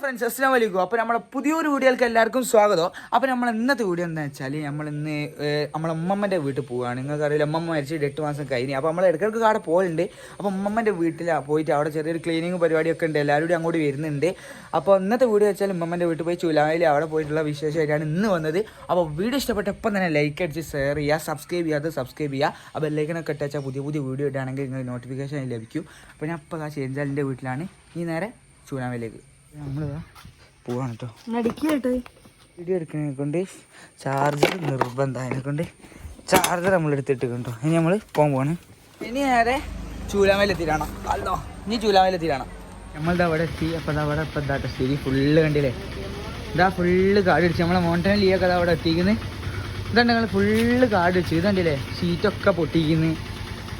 Friends അസ്സാം വലൈക്കും അപ്പോൾ നമ്മളെ പുതിയൊരു വീഡിയോയിലേക്ക് എല്ലാവർക്കും സ്വാഗതം. അപ്പോൾ നമ്മൾ ഇന്നത്തെ വീഡിയോ എന്താ വെച്ചാൽ നമ്മൾ ഇന്ന് നമ്മളെ ഉമ്മമ്മന്റെ വീട്ടിൽ പോവുകയാണ് നിങ്ങൾക്ക് അറിയില്ല ഉമ്മമ്മ മരിച്ചിട്ട് എട്ട് മാസം കഴിഞ്ഞ്. അപ്പോൾ നമ്മൾ ഇടയ്ക്കിടയ്ക്ക് അവിടെ പോകലുണ്ട് അപ്പോൾ ഉമ്മമ്മന്റെ വീട്ടിൽ പോയിട്ട് അവിടെ ചെറിയൊരു ക്ലീനിങ് പരിപാടിയൊക്കെ ഉണ്ട്. എല്ലാവരും കൂടി അങ്ങോട്ട് വരുന്നുണ്ട്. അപ്പോൾ ഇന്നത്തെ വീഡിയോ വെച്ചാൽ ഉമ്മമ്മന്റെ വീട്ടിൽ പോയി ചുലായിൽ അവിടെ പോയിട്ടുള്ള വിശേഷമായിട്ടാണ് ഇന്ന് വന്നത്. അപ്പോൾ വീഡിയോ ഇഷ്ടപ്പെട്ട ഇപ്പം തന്നെ ലൈക്ക് അടിച്ച് ഷെയർ ചെയ്യുക സബ്സ്ക്രൈബ് ചെയ്യാതെ സബ്സ്ക്രൈബ് ചെയ്യുക. അപ്പോൾ ലൈക്കിനൊക്കെ ഇട്ടാച്ചാൽ പുതിയ പുതിയ വീഡിയോ ഇട്ടാണെങ്കിൽ നിങ്ങൾ നോട്ടിഫിക്കേഷൻ ലഭിക്കും. അപ്പോൾ ഞാൻ ഇപ്പോൾ ആ ചേഞ്ചാലിന്റെ വീട്ടിലാണ്. ഈ നേരെ ചൂനാമയിലേക്ക് നമ്മളിതാ പോവാണ് കേട്ടോ നടിക്കട്ടെ വീഡിയോ എടുക്കുന്നതിനെ കൊണ്ട് ചാർജർ നിർബന്ധം അതിനെ കൊണ്ട് ചാർജർ നമ്മൾ എടുത്തിട്ട് കണ്ടോ ഇനി നമ്മൾ പോകാൻ പോവാണ്. ഇനി നേരെ ചൂലാമയിലെത്തിയിട്ടാണോ അല്ലോ ഇനി ചൂലാമയിലെത്തിയിട്ടാണോ നമ്മളിതാ അവിടെ എത്തി. അപ്പോൾ അതാ അവിടെ ഇപ്പം എന്താ സ്ഥിതി. ഫുള്ള് കണ്ടില്ലേ? ഇതാ ഫുള്ള് കാട് അടിച്ച് നമ്മളെ മോണ്ടൻ ലീയൊക്കെ അതാ അവിടെ എത്തിക്കുന്നത് ഇതാണ്ട് ഞങ്ങൾ ഫുള്ള് കാട് അടിച്ച് ഇതുണ്ടല്ലേ സീറ്റൊക്കെ പൊട്ടിക്കുന്നു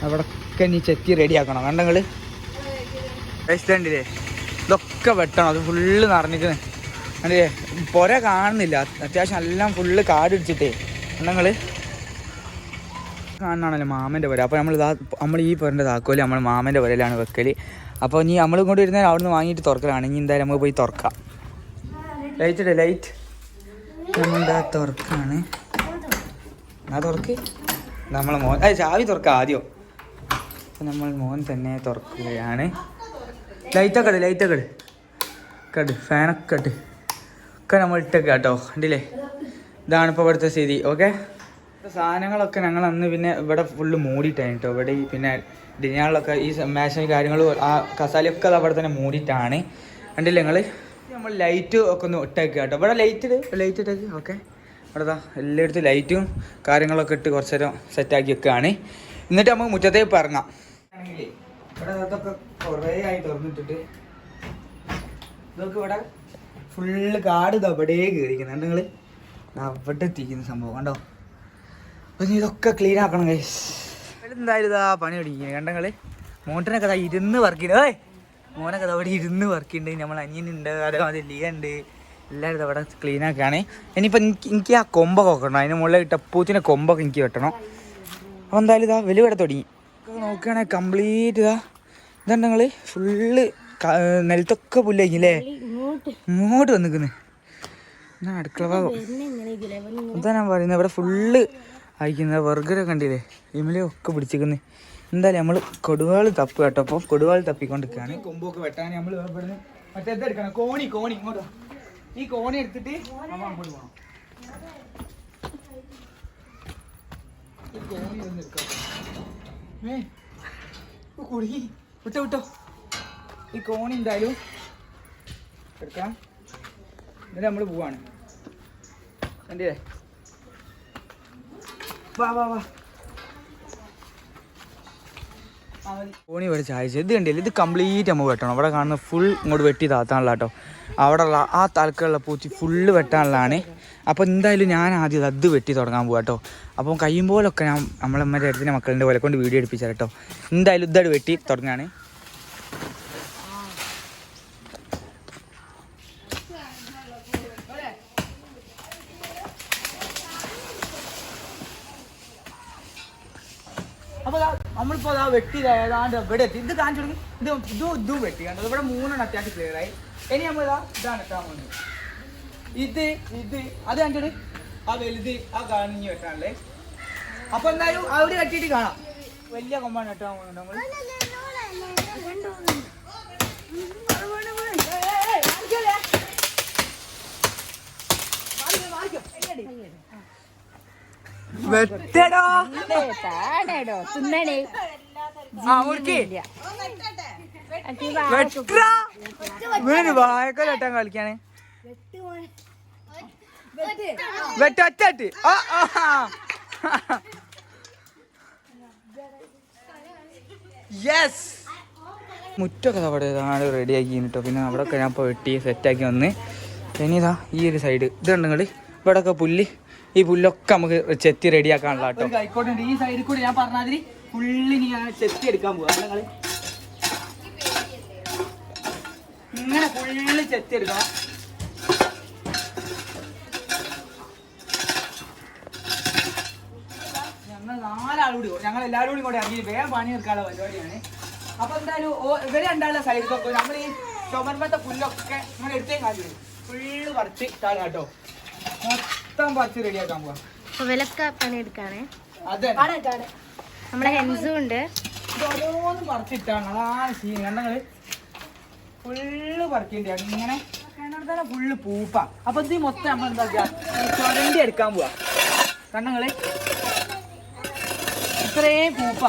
അവിടെയൊക്കെ ഇനി ചെത്തി റെഡിയാക്കണം കണ്ടങ്ങൾ കണ്ടില്ലേ? ഇതൊക്കെ വെട്ടണം. അത് ഫുള്ള് നിറഞ്ഞിരിക്കുന്നത് അല്ലേ പുര കാണുന്നില്ല. അത്യാവശ്യം എല്ലാം ഫുള്ള് കാടിടിച്ചിട്ടേ എണ്ണങ്ങൾ കാണാണല്ലോ മാമന്റെ പുര. അപ്പോൾ നമ്മൾ നമ്മൾ ഈ പുരന്റെ താക്കോൽ നമ്മൾ മാമന്റെ പുരയിലാണ് വെക്കൽ അപ്പോൾ ഇനി നമ്മൾ ഇങ്ങോട്ട് വരുന്നേരം അവിടെ നിന്ന് വാങ്ങിയിട്ട് തുറക്കലാണ്. ഇനി എന്തായാലും നമുക്ക് പോയി തുറക്കാം. ലൈറ്റ് ഇടേ ലൈറ്റ് നമ്മളുടെ തുറക്കാണ്. ആ തുറക്ക്? നമ്മളെ മോൻ അതെ ചാവി തുറക്കാം ആദ്യം. അപ്പം നമ്മൾ മോൻ തന്നെ തുറക്കുകയാണ്. ലൈറ്റൊക്കെ ഇട് ലൈറ്റൊക്കെ ഇട്. കട് ഫാനൊക്കെ ഇട്ട്. ഒക്കെ നമ്മൾ ഇട്ടൊക്കെ കേട്ടോ കണ്ടില്ലേ? ഇതാണ് ഇപ്പോൾ ഇവിടുത്തെ സ്ഥിതി ഓക്കെ? സാധനങ്ങളൊക്കെ ഞങ്ങൾ അന്ന് പിന്നെ ഇവിടെ ഫുള്ള് മൂടിയിട്ടാണ് കേട്ടോ. ഇവിടെ ഈ പിന്നെ ഡിനാളിലൊക്കെ ഈ മേശയും കാര്യങ്ങളും ആ കസാലയൊക്കെ അത് അവിടെ തന്നെ മൂടിയിട്ടാണ്. കണ്ടില്ലേ നിങ്ങൾ നമ്മൾ ലൈറ്റ് ഒക്കെ ഒന്ന് ഇട്ടേക്ക് കേട്ടോ. ഇവിടെ ലൈറ്റ് ഇട് ലൈറ്റ് ഇട്ടേക്ക് ഓക്കെ? ഇവിടെ ദാ എല്ലായിടത്തും ലൈറ്റും കാര്യങ്ങളൊക്കെ ഇട്ട് കുറച്ച് നേരം സെറ്റാക്കി വെക്കുകയാണ് എന്നിട്ട് നമുക്ക് മുറ്റത്തേക്ക് ഇറങ്ങാം ഇവിടെ അതൊക്കെ കുറേ ആയി തുറന്നിട്ടിട്ട്. ഇതൊക്കെ ഇവിടെ ഫുള്ള് കാട് ദബടേ കയറിക്കുന്നത് നിങ്ങൾ അവിടെ എത്തിക്കുന്ന സംഭവം. കണ്ടോ? ഇനി ഇതൊക്കെ ക്ലീൻ ആക്കണം കൈസ് എന്തായാലും ഇതാ പണി പിടിക്കുന്നത് കണ്ടങ്ങൾ മോട്ടനൊക്കെ ഇതാ ഇരുന്ന് വർക്ക് ചെയ്യുന്നത് ഏയ്! മോനൊക്കെ അത് അവിടെ ഇരുന്ന് വർക്ക് ചെയ്യുന്നുണ്ട് നമ്മൾ അനിയനുണ്ട് അതേമാതിരി ലീ ഉണ്ട്. എല്ലാവരും അവിടെ ക്ലീൻ ആക്കുകയാണ് ഇനിയിപ്പോൾ എനിക്ക് എനിക്ക് ആ കൊമ്പൊക്കെ വെക്കണം. അതിന് മുകളിൽ ടപ്പൂത്തിന്റെ കൊമ്പൊക്കെ എനിക്ക് വെട്ടണം. അപ്പോൾ എന്തായാലും ഇതാ വലിയ ഇവിടെ തുടങ്ങി. ഇതൊക്കെ നോക്കുകയാണെങ്കിൽ കംപ്ലീറ്റ് ഇതാ. ഇതാണ്ട് നിങ്ങൾ ഫുള്ള് നിലത്തൊക്കെ പുല്ലായില്ലേ ഇങ്ങോട്ട്. വന്നിക്കുന്നു. എന്നാ അടുക്കള ഭാഗം. എന്താ ഞാൻ പറയുന്നത് ഇവിടെ ഫുള്ള് അയക്കുന്നത് ബർഗറൊക്കെ കണ്ടില്ലേ? ഇമലയും ഒക്കെ പിടിച്ചിരിക്കുന്നു എന്തായാലും നമ്മൾ കൊടുവാൾ തപ്പ് കേട്ടോ. അപ്പൊ കൊടുവാൾ തപ്പിക്കൊണ്ടിരിക്കുകയാണ്. കൊമ്പൊക്കെ വെട്ടാൻ നമ്മൾ ഇവിടുന്ന് മറ്റേ എടുക്കണം. കോണി കോണി. ഇങ്ങോട്ട്. ഈ കോണി എടുത്തിട്ട് നമ്മൾ അങ്ങോട്ട് പോകണം ഈ കോണി ഒന്ന് എടുക്കാം. കുടുങ്ങി. വിട്ടോ വിട്ടോ. ഈ കോണി എന്തായാലും എടുക്കാം എന്നിട്ട് നമ്മൾ പോവാണ്. കണ്ടില്ലേ? വാ വാ വാ. കോണി മേടിച്ച് അയച്ചു ഇത് കണ്ടില്ല? ഇത് കംപ്ലീറ്റ് നമ്മൾ വെട്ടണം. അവിടെ കാണുന്ന ഫുൾ ഇങ്ങോട്ട് വെട്ടി താത്താനുള്ള കേട്ടോ അവിടെ ഉള്ള ആ തലക്കുള്ള പൂച്ചി ഫുള്ള് വെട്ടാനുള്ളതാണ്. അപ്പോൾ എന്തായാലും ഞാൻ ആദ്യം അത് വെട്ടി തുടങ്ങാൻ പോകാം കേട്ടോ അപ്പം കഴിയും പോലൊക്കെ ഞാൻ നമ്മളെ അമ്മയുടെ അടുത്തിന്റെ മക്കളുടെ പോലെ കൊണ്ട് വീഡിയോ എടുപ്പിച്ചാൽ കേട്ടോ എന്തായാലും ഇതായിട്ട് വെട്ടി തുടങ്ങാണ്. അപ്പൊ നമ്മളിപ്പോ അതാ വെട്ടി ഏതാണ്ട് ഇവിടെ എത്തി. ഇത് കാണിച്ചു തുടങ്ങി ഇത് ഇതും ഇതും വെട്ടി. കണ്ടത് ഇവിടെ മൂന്നെണ്ണം അത്യാവശ്യം ക്ലിയർ ആയി. ഇനി നമ്മൾ ഇതാ ഇതാണ് എത്താൻ പോകുന്നത് ഇത് ഇത് അത് കണ്ടിട്ട് ആ വലുത് ആ കാണിഞ്ഞ് വെട്ടാണല്ലേ അപ്പൊ എന്തായാലും അവിടെ കെട്ടിയിട്ട് കാണാം. വലിയ കൊമ്പാണ് വെട്ടാൻ പോകുന്നത് നമ്മൾ വെട്ടടോ. താനേടോ തിന്നണേ വെട്ടാ വീണ് വായക്കൽ വെട്ടാൻ കളിക്കാണ്. വെട്ടൊറ്റ ആ യെസ് മുറ്റൊക്കെ അവിടെ ഇതാണ് റെഡിയാക്കി കേട്ടോ പിന്നെ അവിടെയൊക്കെ ഞാൻ ഇപ്പോൾ വെട്ടി സെറ്റാക്കി വന്ന്. ഇനി ഇതാ ഈ ഒരു സൈഡ് ഇതുണ്ടെങ്കിൽ നിങ്ങൾ ഇവിടെ ഒക്കെ പുല്ല്. ഈ പുല്ലൊക്കെ നമുക്ക് ചെത്തി റെഡിയാക്കാനുള്ള കേട്ടോ ആയിക്കോട്ടെ ഈ സൈഡിൽ കൂടെ ഞാൻ പറഞ്ഞാതിരി പുല്ലിന് ഞാൻ ചെത്തി എടുക്കാൻ പോവാ. നിങ്ങൾ ഇങ്ങനെ ഫുള്ള് ചെത്തി എടുക്കാം ഞങ്ങൾ എല്ലാരും കൂടി ഞങ്ങൾ എല്ലാവരും കൂടി കൂടെ ഇറങ്ങി. വേഗം പണി തീർക്കാനുള്ള പരിപാടിയാണ്. അപ്പൊ എന്തായാലും ഇവർ രണ്ടാളുടെ സൈഡിൽ നമ്മൾ ഈ ചുമർമത്തെ പുല്ലൊക്കെ നമ്മൾ എടുത്തേ കാര്യം ഫുള്ള് പറിച്ച് ഇട്ടാണ് കേട്ടോ. മൊത്തം പച്ച റെഡിയാക്കാൻ പോവാ. വിലക്ക പണിയെടുക്കാണേ അതെ. നമ്മുടെ ഹെൻസും ഉണ്ട്. ഓരോന്നും പറിച്ചിട്ടാണ്. അതാണ് സീൻ കണ്ടങ്ങൾ? ഫുള്ള് പറിക്കേണ്ടി ഇങ്ങനെ കിണർത്തല ഫുള്ള് പൂപ്പ. അപ്പൊ ഇത് മൊത്തം നമ്മൾ എന്താ ചുരണ്ടി എടുക്കാൻ പോവാ. കണ്ണങ്ങൾ ഇത്രയും പൂപ്പ.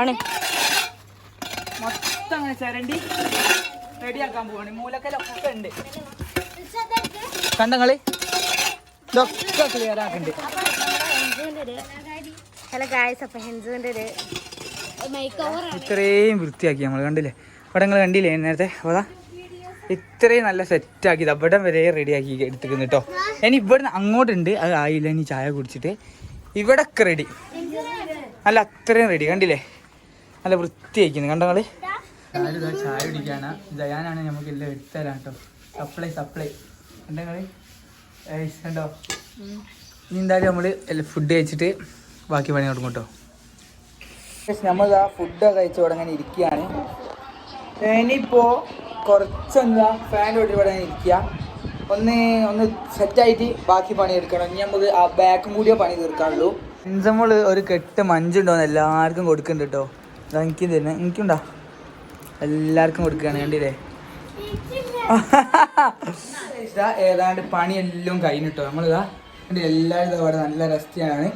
ആണ് മൊത്തം അങ്ങനെ ചരണ്ടി. റെഡിയാക്കാൻ പോവാണ്. മൂലക്കലൊക്കെ ഉണ്ട്. കണ്ടങ്ങൾ ഇതൊക്കെ ക്ലിയർ ആക്കുന്നുണ്ട് ഹലോ ഗായ്സ് അപ്പൊ ഹെൻസുവിന്റെ ഒരു മേക്ക് ഓവർ ഇത്രയും വൃത്തിയാക്കി നമ്മൾ കണ്ടില്ലേ? ഇവിടെ നിങ്ങൾ കണ്ടില്ലേ നേരത്തെ? അതാ. ഇത്രയും നല്ല സെറ്റാക്കി അവിടെ വരെ റെഡിയാക്കി എടുത്തിരിക്കുന്നു കേട്ടോ ഇനി ഇവിടുന്ന് അങ്ങോട്ടുണ്ട്. അത് ആയില്ല ഇനി ചായ കുടിച്ചിട്ട്. ഇവിടൊക്കെ റെഡി അല്ല അത്രയും റെഡി കണ്ടില്ലേ? നല്ല വൃത്തിയാക്കുന്നു കണ്ടോ നിങ്ങൾ ഇതാ ചായ കുടിക്കാണ്. ജയാനാണ് നമുക്ക് എല്ലാം എടുത്തരാം കേട്ടോ. സപ്ലൈ സപ്ലൈ കണ്ടോ കളി? കണ്ടോ? ഇനി എന്തായാലും നമ്മൾ ഫുഡ് കഴിച്ചിട്ട് ബാക്കി പണി തുടങ്ങും കേട്ടോ. നമ്മൾ ആ ഫുഡ് കഴിച്ച് തുടങ്ങാൻ ഇരിക്കുകയാണ്. ഇനിയിപ്പോ കുറച്ചെന്താ ഫാൻ തൊട്ട് അങ്ങനെ ഇരിക്കുക. ഒന്ന് ഒന്ന് സെറ്റായിട്ട് ബാക്കി പണി എടുക്കണം. ഇനി നമുക്ക് ആ ബാക്കും കൂടിയോ പണി തീർക്കാനുള്ളൂ. നമ്മൾ ഒരു കെട്ട് മഞ്ചുണ്ടോന്ന് എല്ലാവർക്കും കൊടുക്കുന്നുണ്ട് കേട്ടോ. എനിക്കും തന്നെ എനിക്കുണ്ടോ? എല്ലാവർക്കും കൊടുക്കുകയാണ് കണ്ടില്ലേ? ഇതാ ഏതാണ്ട് പണിയെല്ലാം കഴിഞ്ഞിട്ടോ നമ്മളിതാ എല്ലാവരും ഇതാ ഇവിടെ നല്ല റെസ്റ്റിയാണ്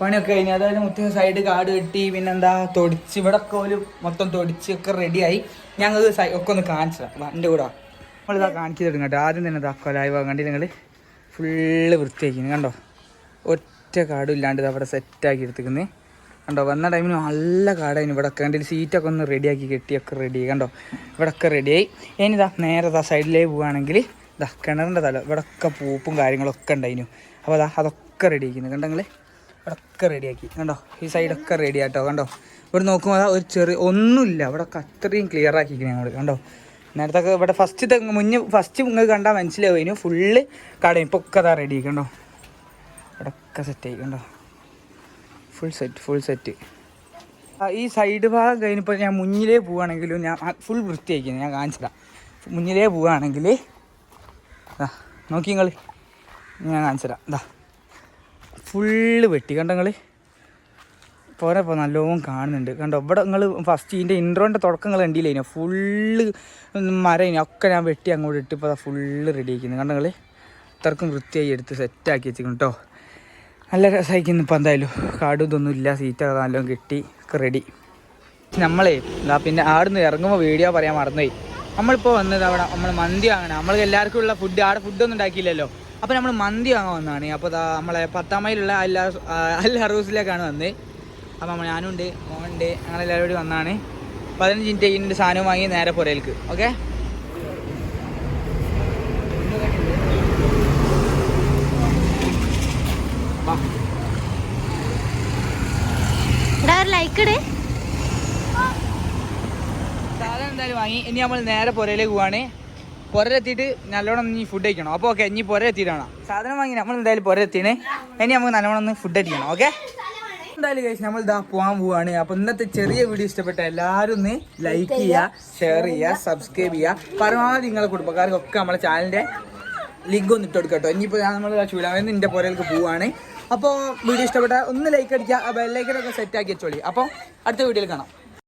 പണിയൊക്കെ കഴിഞ്ഞ് അതായത് മുറ്റ സൈഡ് കാട് കെട്ടി പിന്നെന്താ തൊടിച്ച് ഇവിടെ ഒക്കെ ഒരു മൊത്തം തൊടിച്ച് ഒക്കെ റെഡിയായി ഞങ്ങൾ ഒക്കെ ഒന്ന് കാണിച്ചതാണ് എന്റെ കൂടെ നമ്മളിതാ കാണിച്ചു തരും കേട്ടോ. ആദ്യം തന്നെ ഇതാ കൊലായി കണ്ടില്ല നിങ്ങൾ ഫുള്ള് വൃത്തിയാക്കിയിരുന്നു കണ്ടോ? ഒറ്റ കാടും ഇല്ലാണ്ട് അവിടെ സെറ്റാക്കി എടുത്തിരിക്കുന്നത് കണ്ടോ വന്ന ടൈമിന് നല്ല കാടായി ഇവിടെ ഒക്കെ. കണ്ടില്ല സീറ്റൊക്കെ ഒന്ന് റെഡിയാക്കി കെട്ടിയൊക്കെ റെഡി കണ്ടോ ഇവിടെ ഒക്കെ റെഡിയായി ഇനി ഇതാ നേരെ ഇതാ സൈഡിലേക്ക് പോവുകയാണെങ്കിൽ ഇതാ കിണറിന്റെ തല ഇവിടെ ഒക്കെ പൂപ്പും കാര്യങ്ങളൊക്കെ ഉണ്ടായിരുന്നു അപ്പോൾ അതാ അതൊക്കെ റെഡിയാക്കുന്നു കണ്ടോ കണ്ടെങ്കിൽ ഇവിടെ ഒക്കെ റെഡിയാക്കി കണ്ടോ ഈ സൈഡൊക്കെ റെഡി ആട്ടോ. കണ്ടോ ഇവിടെ നോക്കുമ്പോൾ അതാ ഒരു ചെറിയ ഒന്നുമില്ല. ഇവിടെ ഒക്കെ അത്രയും ക്ലിയർ ആക്കിയിരിക്കുന്നു ഞങ്ങൾ കണ്ടോ നേരത്തെ ഇവിടെ ഫസ്റ്റ് മുന്നേ ഫസ്റ്റ് നിങ്ങൾ കണ്ടാൽ മനസ്സിലാവുന്നു ഫുള്ള് കടയും ഇപ്പോൾ ഒക്കെ അതാ റെഡി കണ്ടോ ഇവിടെ ഒക്കെ സെറ്റ് ആയിക്കണ്ടോ കണ്ടോ ഫുൾ സെറ്റ് ഫുൾ സെറ്റ് ഈ സൈഡ് ഭാഗം കഴിഞ്ഞപ്പോൾ ഞാൻ മുന്നിലേ പോവുകയാണെങ്കിലും ഞാൻ ഫുൾ വൃത്തിയായിരിക്കുന്നു ഞാൻ കാണിച്ചതാ. മുന്നിലേ പോവുകയാണെങ്കിൽ നോക്കി നിങ്ങൾ ഞാൻ കാണിച്ചതാ ഇതാ ഫുള്ള് വെട്ടി കണ്ടോ നിങ്ങൾ പോരെ ഇപ്പോൾ നല്ലോണം കാണുന്നുണ്ട്. കണ്ടോ ഇവിടെ നിങ്ങൾ ഫസ്റ്റ് ഇതിന്റെ ഇൻട്രോന്റെ തുടക്കം നിങ്ങൾ കണ്ടില്ലേനോ ഫുള്ള് മരം ഒക്കെ ഞാൻ വെട്ടി അങ്ങോട്ട് ഇട്ട് ഇപ്പോൾ ഫുള്ള് റെഡി ആക്കുന്നു കണ്ടോ നിങ്ങൾ ഇത്രക്കും വൃത്തിയായി എടുത്ത് സെറ്റാക്കി വെച്ചിരിക്കുന്നു കേട്ടോ നല്ല രസമായിരിക്കുന്നു ഇപ്പം എന്തായാലും. കാടും ഇതൊന്നും ഇല്ല സീറ്റൊക്കെ നല്ലോണം കിട്ടി റെഡി നമ്മളേ എന്താ പിന്നെ ആടുന്ന് ഇറങ്ങുമ്പോൾ വീഡിയോ പറയാൻ മറന്നുപോയി. നമ്മളിപ്പോൾ വന്നത് അവിടെ നമ്മൾ മന്തി വാങ്ങണം നമ്മൾ എല്ലാവർക്കും ഉള്ള ഫുഡ് ആടെ ഫുഡൊന്നും ഉണ്ടാക്കിയില്ലല്ലോ. അപ്പോൾ നമ്മൾ മന്തി വാങ്ങാൻ വന്നതാണ്. അപ്പോൾ നമ്മളെ പത്താം മൈലുള്ള അല്ല ഹറൂസിലേക്കാണ് വന്നത്. അപ്പോൾ നമ്മൾ ഞാനുണ്ട് അങ്ങനെ എല്ലാവരും കൂടി വന്നതാണ്. പതിനഞ്ച് മിനിറ്റ് കഴിഞ്ഞിട്ട് സാധനം വാങ്ങി നേരെ പുരയിലേക്ക് ഓക്കെ ഒരു ലൈക്ക് ഇട്. സാധനം എന്തായാലും വാങ്ങി. ഇനി നമ്മൾ നേരെ പുരയിലേക്ക് പോവാണ്. പുരയിലെത്തിയിട്ട് നല്ലോണം ഇനി ഫുഡ് കഴിക്കണം. അപ്പോൾ ഓക്കെ ഇനി പുരയിലെത്തിയിട്ടാണ് സാധനം വാങ്ങി നമ്മൾ എന്തായാലും പുരയിലെത്തിയാണ്. ഇനി നമുക്ക് നല്ലോണം ഒന്ന് ഫുഡ് അടിക്കണം ഓക്കെ എന്തായാലും കഴിച്ച് നമ്മൾ ഇതാ പോകാൻ പോവാണ്. അപ്പൊ ഇന്നത്തെ ചെറിയ വീഡിയോ ഇഷ്ടപ്പെട്ട എല്ലാവരും ഒന്ന് ലൈക്ക് ചെയ്യുക ഷെയർ ചെയ്യുക സബ്സ്ക്രൈബ് ചെയ്യുക. പരമാവധി നിങ്ങളെ കുടുംബക്കാർക്കൊക്കെ നമ്മളെ ചാനലിന്റെ ലിങ്ക് ഒന്ന് ഇട്ട് കൊടുക്കട്ടോ ഇനിയിപ്പോൾ നമ്മൾ ചൂടാമെന്ന് നിന്റെ പുരയിലേക്ക് പോവാണ്. അപ്പോൾ വീഡിയോ ഇഷ്ടപ്പെട്ട ഒന്ന് ലൈക്ക് അടിക്കുക ബെല്ലൈക്കനൊക്കെ സെറ്റ് ആക്കി വെച്ചോളി. അപ്പോൾ അടുത്ത വീഡിയോയിൽ കാണാം.